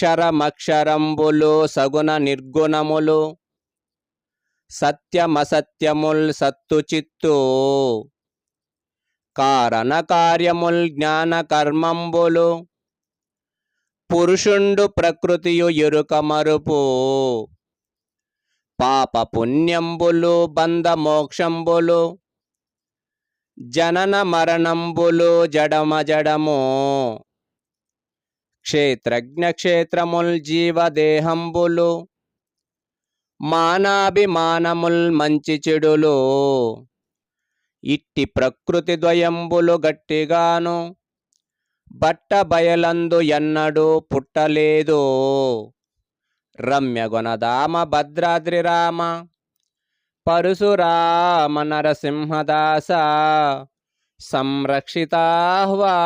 అక్షరమక్షరంబులు సగుణ నిర్గుణములు సత్యమసత్యముల్ సత్తు చిత్తు కారణ కార్యముల్ జ్ఞాన కర్మంబులు పురుషుండు ప్రకృతియు ఎరుక మరుపు పాప పుణ్యంబులు బంధ మోక్షంబులు జనన మరణంబులు జడమ జడము క్షేత్రజ్ఞ క్షేత్రముల్ జీవదేహంబులు మానాభిమానముల్ మంచి చెడులు ఇట్టి ప్రకృతి ద్వయంబులు గట్టిగాను బట్ట బయలందు ఎన్నడూ పుట్టలేదు. రమ్యగుణదామ భద్రాద్రి రామ పరశురామ నరసింహదాస సంరక్షితాహ్వా